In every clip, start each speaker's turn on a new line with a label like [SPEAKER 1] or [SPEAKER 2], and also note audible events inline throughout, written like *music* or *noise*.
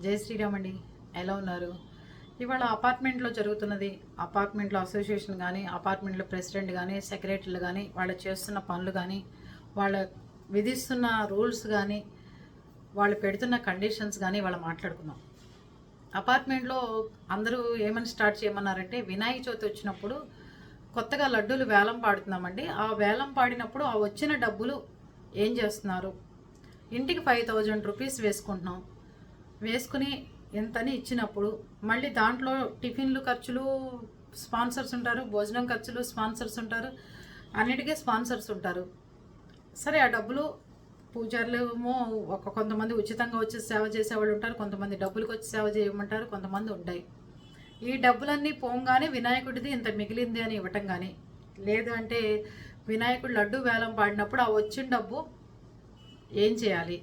[SPEAKER 1] జై శ్రీరామ్ అండి ఎలా ఉన్నారు? ఇవాళ అపార్ట్మెంట్లో జరుగుతున్నది అపార్ట్మెంట్లో అసోసియేషన్ కానీ అపార్ట్మెంట్లో ప్రెసిడెంట్ కానీ సెక్రటరీలు కానీ వాళ్ళు చేస్తున్న పనులు కానీ వాళ్ళ విధిస్తున్న రూల్స్ కానీ వాళ్ళు పెడుతున్న కండిషన్స్ కానీ వాళ్ళు మాట్లాడుకుందాం. అపార్ట్మెంట్లో అందరూ ఏమని స్టార్ట్ చేయమన్నారంటే వినాయక చవితి వచ్చినప్పుడు కొత్తగా లడ్డూలు వేలం పాడుతున్నామండి. ఆ వేలం పాడినప్పుడు ఆ వచ్చిన డబ్బులు ఏం చేస్తున్నారు? ఇంటికి ఫైవ్ థౌజండ్ రూపీస్ వేసుకుంటున్నాం. వేసుకుని ఎంతని ఇచ్చినప్పుడు మళ్ళీ దాంట్లో టిఫిన్లు ఖర్చులు స్పాన్సర్స్ ఉంటారు భోజనం ఖర్చులు స్పాన్సర్స్ ఉంటారు అన్నిటికీ స్పాన్సర్స్ ఉంటారు. సరే ఆ డబ్బులు పూజారులు ఏమో ఒక కొంతమంది ఉచితంగా వచ్చి సేవ చేసేవాళ్ళు ఉంటారు కొంతమంది డబ్బులకు వచ్చి సేవ చేయమంటారు కొంతమంది ఉంటాయి. ఈ డబ్బులన్నీ పోంగానే వినాయకుడిది ఇంత మిగిలింది అని ఇవ్వటం కానీ లేదు అంటే వినాయకుడు లడ్డు వేలం పాడినప్పుడు ఆ వచ్చిన డబ్బు ఏం చేయాలి?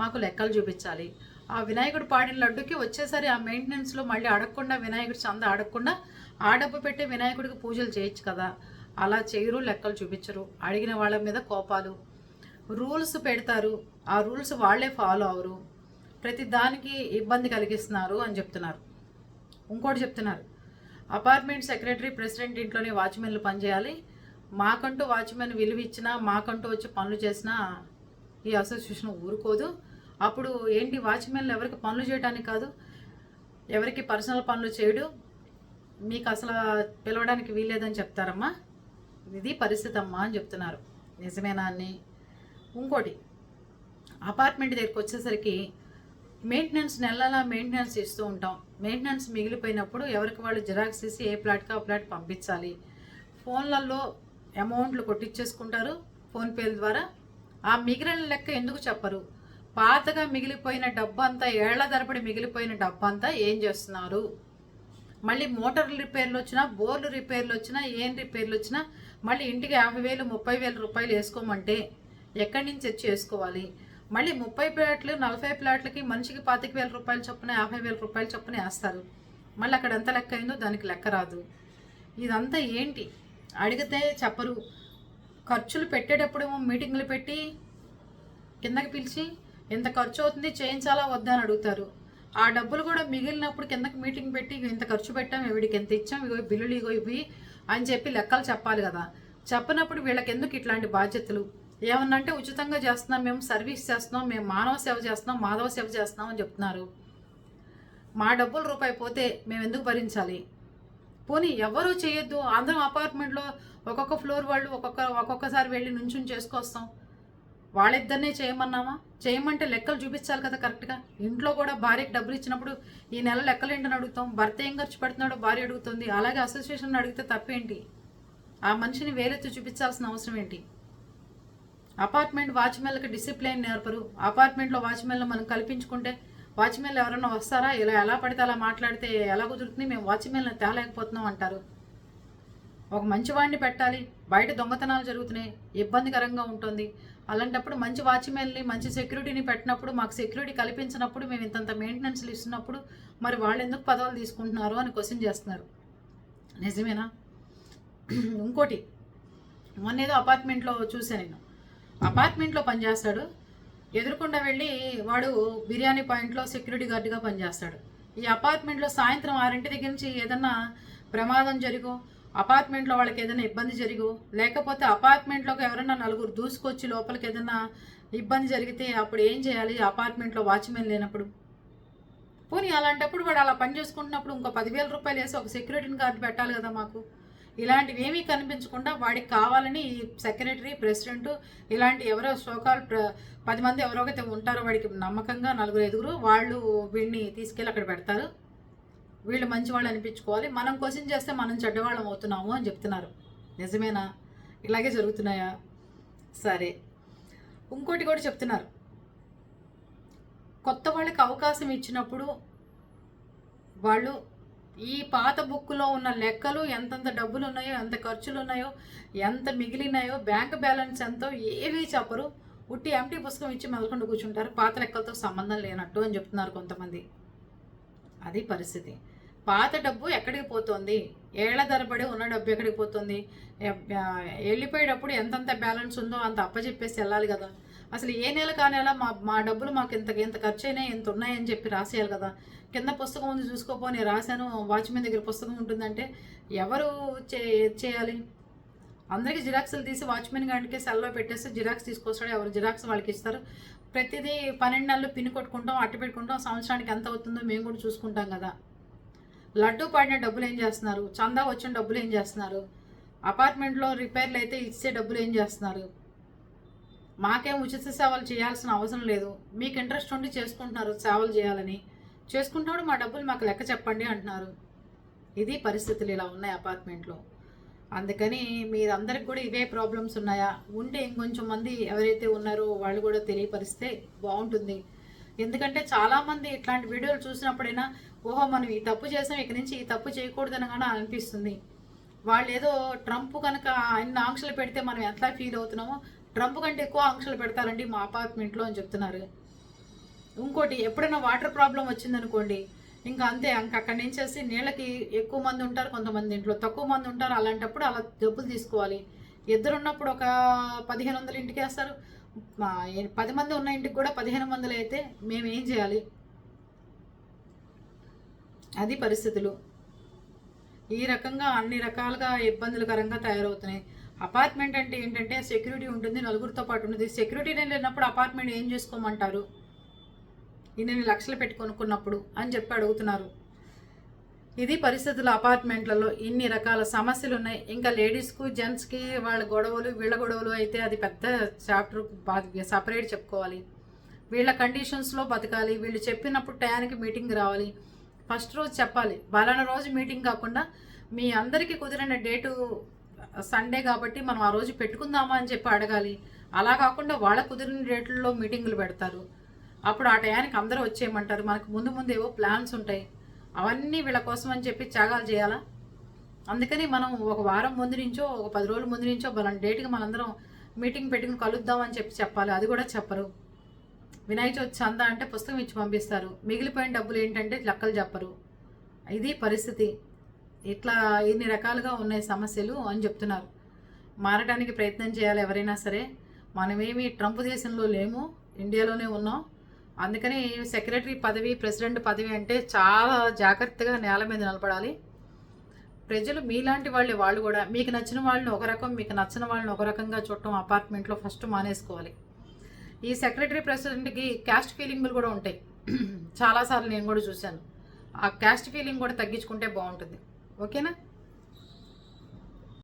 [SPEAKER 1] మాకు లెక్కలు చూపించాలి. ఆ వినాయకుడు పాడిన లడ్డుకి వచ్చేసరి ఆ మెయింటెనెన్స్లో మళ్ళీ అడగకుండా వినాయకుడు చంద అడగకుండా ఆ డబ్బు పెట్టి వినాయకుడికి పూజలు చేయొచ్చు కదా. అలా చేయరు లెక్కలు చూపించరు. అడిగిన వాళ్ళ మీద కోపాలు. రూల్స్ పెడతారు. ఆ రూల్స్ వాళ్ళే ఫాలో అవరు. ప్రతి దానికి ఇబ్బంది కలిగిస్తున్నారు అని చెప్తున్నారు. ఇంకోటి చెప్తున్నారు. అపార్ట్మెంట్ సెక్రటరీ ప్రెసిడెంట్ ఇంట్లోనే వాచ్మెన్లు పనిచేయాలి. మాకంటూ వాచ్మెన్ విలువ ఇచ్చినా మాకంటూ వచ్చి పనులు చేసినా ఈ అసోసియేషన్ ఊరుకోదు. అప్పుడు ఏంటి వాచ్మెన్లు ఎవరికి పనులు చేయడానికి కాదు ఎవరికి పర్సనల్ పనులు చేయడు. మీకు అసలు పిలవడానికి వీల్లేదని చెప్తారమ్మా. ఇది పరిస్థితి అమ్మా అని చెప్తున్నారు. నిజమేనా అని ఇంకోటి అపార్ట్మెంట్ దగ్గరికి వచ్చేసరికి మెయింటెనెన్స్ నెలలా మెయింటెనెన్స్ ఇస్తూ ఉంటాం. మెయింటెనెన్స్ మిగిలిపోయినప్పుడు ఎవరికి వాళ్ళు జిరాక్స్ తీసి ఏ ప్లాట్కి ఆ ప్లాట్ పంపించాలి? ఫోన్లలో అమౌంట్లు కొట్టించేసుకుంటారు ఫోన్పేల ద్వారా. ఆ మిగిలిన లెక్క ఎందుకు చెప్పరు? పాతగా మిగిలిపోయిన డబ్బంతా ఏళ్ళ తరబడి మిగిలిపోయిన డబ్బంతా ఏం చేస్తున్నారు? మళ్ళీ మోటార్ రిపేర్లు వచ్చినా బోర్లు రిపేర్లు వచ్చినా ఏం రిపేర్లు వచ్చినా మళ్ళీ ఇంటికి యాభై వేలు ముప్పై వేల రూపాయలు వేసుకోమంటే ఎక్కడి నుంచి తెచ్చి వేసుకోవాలి? మళ్ళీ ముప్పై ప్లాట్లు నలభై ప్లాట్లకి మనిషికి పాతిక వేల రూపాయలు చొప్పున యాభై వేల రూపాయలు చొప్పున వేస్తారు. మళ్ళీ అక్కడ ఎంత లెక్క అయిందో దానికి లెక్క రాదు. ఇదంతా ఏంటి? అడిగితే చెప్పరు. ఖర్చులు పెట్టేటప్పుడేమో మీటింగ్లు పెట్టి కిందకి పిలిచి ఎంత ఖర్చు అవుతుంది చేయించాలా వద్దా అని అడుగుతారు. ఆ డబ్బులు కూడా మిగిలినప్పుడు కిందకి మీటింగ్ పెట్టి ఇంత ఖర్చు పెట్టాం వీడికి ఎంత ఇచ్చాం ఇగో బిల్లులు ఇగో ఇవి అని చెప్పి లెక్కలు చెప్పాలి కదా. చెప్పనప్పుడు వీళ్ళకి ఎందుకు ఇట్లాంటి బాధ్యతలు? ఏమన్నంటే ఉచితంగా చేస్తున్నాం మేము సర్వీస్ చేస్తున్నాం మేము మానవ సేవ చేస్తున్నాం మాధవ సేవ చేస్తున్నాం అని చెప్తున్నారు. మా డబ్బులు రూపాయి పోతే మేము ఎందుకు భరించాలి? పోనీ ఎవరూ చేయొద్దు అందరం అపార్ట్మెంట్లో ఒక్కొక్క ఫ్లోర్ వాళ్ళు ఒక్కొక్క ఒక్కొక్కసారి వెళ్ళి నుంచుని చేసుకొస్తాం. వాళ్ళిద్దరినే చేయమన్నామా చేయమంటే లెక్కలు చూపించాలి కదా కరెక్ట్గా. ఇంట్లో కూడా భార్యకి డబ్బులు ఇచ్చినప్పుడు ఈ నెల లెక్కలు ఏంటని అడుగుతాం? భర్త ఏం ఖర్చు పెడుతున్నాడో భార్య అడుగుతుంది. అలాగే అసోసియేషన్ అడిగితే తప్పేంటి? ఆ మనిషిని వేరెత్తి చూపించాల్సిన అవసరం ఏంటి? అపార్ట్మెంట్ వాచ్మెన్లకు డిసిప్లైన్ నేర్పరు. అపార్ట్మెంట్లో వాచ్మెన్లు మనం కల్పించుకుంటే వాచ్మెన్లు ఎవరైనా వస్తారా? ఇలా ఎలా పడితే అలా మాట్లాడితే ఎలా కుదురుతుంది? మేము వాచ్మెన్లను తేలేకపోతున్నాం అంటారు. ఒక మంచివాడిని పెట్టాలి. బయట దొంగతనాలు జరుగుతున్నాయి. ఇబ్బందికరంగా ఉంటుంది. అలాంటప్పుడు మంచి వాచ్మెన్ని మంచి సెక్యూరిటీని పెట్టినప్పుడు మాకు సెక్యూరిటీ కల్పించినప్పుడు మేము ఇంతంత మెయింటెనెన్స్లు ఇస్తున్నప్పుడు మరి వాళ్ళు ఎందుకు పదవులు తీసుకుంటున్నారు అని క్వశ్చన్ చేస్తున్నారు. నిజమేనా? *clears throat* ఇంకోటి మొన్న ఏదో అపార్ట్మెంట్లో చూసాను నేను. అపార్ట్మెంట్లో పనిచేస్తాడు. ఎదురుకుండా వెళ్ళి వాడు బిర్యానీ పాయింట్లో సెక్యూరిటీ గార్డ్గా పనిచేస్తాడు. ఈ అపార్ట్మెంట్లో సాయంత్రం ఆరింటి దగ్గర నుంచి ఏదన్నా ప్రమాదం జరిగో అపార్ట్మెంట్లో వాళ్ళకి ఏదైనా ఇబ్బంది జరిగో లేకపోతే అపార్ట్మెంట్లోకి ఎవరైనా నలుగురు దూసుకొచ్చి లోపలికి ఏదైనా ఇబ్బంది జరిగితే అప్పుడు ఏం చేయాలి? అపార్ట్మెంట్లో వాచ్మెన్ లేనప్పుడు? పోనీ అలాంటప్పుడు వాడు అలా పని చేసుకుంటున్నప్పుడు ఇంకో పదివేల రూపాయలు వేసి ఒక సెక్యూరిటీని గార్డు పెట్టాలి కదా మాకు. ఇలాంటివి ఏమీ కనిపించకుండా వాడికి కావాలని ఈ సెక్రటరీ ప్రెసిడెంట్ ఇలాంటి ఎవరో సోకాల్ ప్ర- పది మంది ఎవరో ఉంటారో వాడికి నమ్మకంగా నలుగురు ఎదుగురు వాళ్ళు వీడిని తీసుకెళ్ళి అక్కడ పెడతారు. వీళ్ళు మంచివాళ్ళు అనిపించుకోవాలి. మనం క్వశ్చన్ చేస్తే మనం చెడ్డవాళ్ళం అవుతున్నాము అని చెప్తున్నారు. నిజమేనా? ఇలాగే జరుగుతున్నాయా? సరే. ఇంకోటి కూడా చెప్తున్నారు. కొత్త వాళ్ళకి అవకాశం ఇచ్చినప్పుడు వాళ్ళు ఈ పాత బుక్లో ఉన్న లెక్కలు ఎంతెంత డబ్బులు ఉన్నాయో ఎంత ఖర్చులు ఉన్నాయో ఎంత మిగిలినాయో బ్యాంక్ బ్యాలెన్స్ ఎంతో ఏవి చెప్పరు. ఉట్టి ఎంటీ పుస్తకం ఇచ్చి మెదలకుండా కూర్చుంటారు. పాత లెక్కలతో సంబంధం లేనట్టు అని చెప్తున్నారు కొంతమంది. అది పరిస్థితి. పాత డబ్బు ఎక్కడికి పోతుంది? ఏళ్ళ ధరపడి ఉన్న డబ్బు ఎక్కడికి పోతుంది? వెళ్ళిపోయేటప్పుడు ఎంతంత బ్యాలెన్స్ ఉందో అంత అప్పచెప్పేసి వెళ్ళాలి కదా. అసలు ఏ నెల కా నెల మా మా డబ్బులు మాకు ఇంత ఇంత ఖర్చు అయినాయి ఇంత ఉన్నాయని చెప్పి రాసేయాలి కదా. కింద పుస్తకం ఉంది చూసుకోపో నేను రాశాను. వాచ్మెన్ దగ్గర పుస్తకం ఉంటుందంటే ఎవరు చే చేయాలి? అందరికీ జిరాక్స్లు తీసి వాచ్మెన్ గారికి సెల్లో పెట్టేస్తే జిరాక్స్ తీసుకొస్తాడు. ఎవరు జిరాక్స్ వాళ్ళకి ఇస్తారు. ప్రతిదీ పన్నెండు నెలలు పిన్ కొట్టుకుంటాం అట్టు పెట్టుకుంటాం. సంవత్సరానికి ఎంత అవుతుందో మేము కూడా చూసుకుంటాం కదా. లడ్డు పాడిన డబ్బులు ఏం చేస్తున్నారు? చందా వచ్చిన డబ్బులు ఏం చేస్తున్నారు? అపార్ట్మెంట్లో రిపేర్లు అయితే ఇచ్చే డబ్బులు ఏం చేస్తున్నారు? మాకేం ఉచిత సేవలు చేయాల్సిన అవసరం లేదు. మీకు ఇంట్రెస్ట్ ఉండి చేసుకుంటున్నారు సేవలు చేయాలని. చేసుకుంటున్నాడు మా డబ్బులు మాకు లెక్క చెప్పండి అంటున్నారు. ఇది పరిస్థితులు ఇలా ఉన్నాయి అపార్ట్మెంట్లో. అందుకని మీరందరికి కూడా ఇవే ప్రాబ్లమ్స్ ఉన్నాయా? ఉంటే ఇంకొంచెం మంది ఎవరైతే ఉన్నారో వాళ్ళు కూడా తెలియపరిస్తే బాగుంటుంది. ఎందుకంటే చాలామంది ఇట్లాంటి వీడియోలు చూసినప్పుడైనా ఓహో మనం ఈ తప్పు చేసాం ఇక నుంచి ఈ తప్పు చేయకూడదని కానీ అనిపిస్తుంది. వాళ్ళు ఏదో ట్రంప్ కనుక ఆయన ఆంక్షలు పెడితే మనం ఎట్లా ఫీల్ అవుతున్నామో ట్రంప్ కంటే ఎక్కువ ఆంక్షలు పెడతారండి మా అపార్ట్మెంట్లో అని చెప్తున్నారు. ఇంకోటి ఎప్పుడైనా వాటర్ ప్రాబ్లం వచ్చిందనుకోండి ఇంకా అంతే ఇంక అక్కడి నుంచి వచ్చి నీళ్ళకి ఎక్కువ మంది ఉంటారు కొంతమంది ఇంట్లో తక్కువ మంది ఉంటారు అలాంటప్పుడు అలా డబ్బులు తీసుకోవాలి. ఇద్దరు ఉన్నప్పుడు ఒక పదిహేను వందలు ఇంటికి వేస్తారు. మా పది మంది ఉన్న ఇంటికి కూడా పదిహేను వందలు అయితే మేము ఏం చేయాలి? అది పరిస్థితులు. ఈ రకంగా అన్ని రకాలుగా ఇబ్బందులకరంగా తయారవుతున్నాయి. అపార్ట్మెంట్ అంటే ఏంటంటే సెక్యూరిటీ ఉంటుంది నలుగురితో పాటు ఉంటుంది సెక్యూరిటీ లేనప్పుడు అపార్ట్మెంట్ ఏం చేసుకోమంటారు? ఇన్ని లక్షలు పెట్టి కొనుక్కున్నప్పుడు అని చెప్పి అడుగుతున్నారు. ఇది పరిస్థితులు అపార్ట్మెంట్లలో ఇన్ని రకాల సమస్యలు ఉన్నాయి ఇంకా లేడీస్కు జెంట్స్కి వాళ్ళ గొడవలు వీళ్ళ గొడవలు అయితే అది పెద్ద చాప్టర్ సపరేట్ చెప్పుకోవాలి. వీళ్ళ కండిషన్స్లో బతకాలి. వీళ్ళు చెప్పినప్పుడు టయానికి మీటింగ్ రావాలి. ఫస్ట్ రోజు చెప్పాలి. బలానా రోజు మీటింగ్ కాకుండా మీ అందరికీ కుదిరిన డేటు సండే కాబట్టి మనం ఆ రోజు పెట్టుకుందామా అని చెప్పి అడగాలి. అలా కాకుండా వాళ్ళ కుదిరిన డేట్లలో మీటింగులు పెడతారు. అప్పుడు ఆ టయానికి అందరూ వచ్చేయమంటారు. మనకు ముందు ముందు ఏవో ప్లాన్స్ ఉంటాయి. అవన్నీ వీళ్ళ కోసం అని చెప్పి త్యాగాలు చేయాలా? అందుకని మనం ఒక వారం ముందు నుంచో ఒక పది రోజుల ముందు నుంచో బలం డేట్కి మనందరం మీటింగ్ పెట్టుకుని కలుద్దాం అని చెప్పి చెప్పాలి. అది కూడా చెప్పరు. వినాయక చవితి చందా అంటే పుస్తకం ఇచ్చి పంపిస్తారు. మిగిలిపోయిన డబ్బులు ఏంటంటే లెక్కలు చెప్పరు. ఇది పరిస్థితి. ఇట్లా ఇన్ని రకాలుగా ఉన్నాయి సమస్యలు అని చెప్తున్నారు. మారడానికి ప్రయత్నం చేయాలి ఎవరైనా సరే. మనమేమి ట్రంప్ దేశంలో లేము ఇండియాలోనే ఉన్నాం. అందుకని సెక్రటరీ పదవి ప్రెసిడెంట్ పదవి అంటే చాలా జాగ్రత్తగా నేల మీద నిలబడాలి. ప్రజలు మీలాంటి వాళ్ళే వాళ్ళు కూడా. మీకు నచ్చిన వాళ్ళని ఒక రకం మీకు నచ్చిన వాళ్ళని ఒక రకంగా చూడటం అపార్ట్మెంట్లో ఫస్ట్ మానేసుకోవాలి. ఈ సెక్రటరీ ప్రెసిడెంట్కి క్యాస్ట్ ఫీలింగ్లు కూడా ఉంటాయి. *clears throat* చాలాసార్లు నేను కూడా చూశాను. ఆ క్యాస్ట్ ఫీలింగ్ కూడా తగ్గించుకుంటే బాగుంటుంది. ఓకేనా?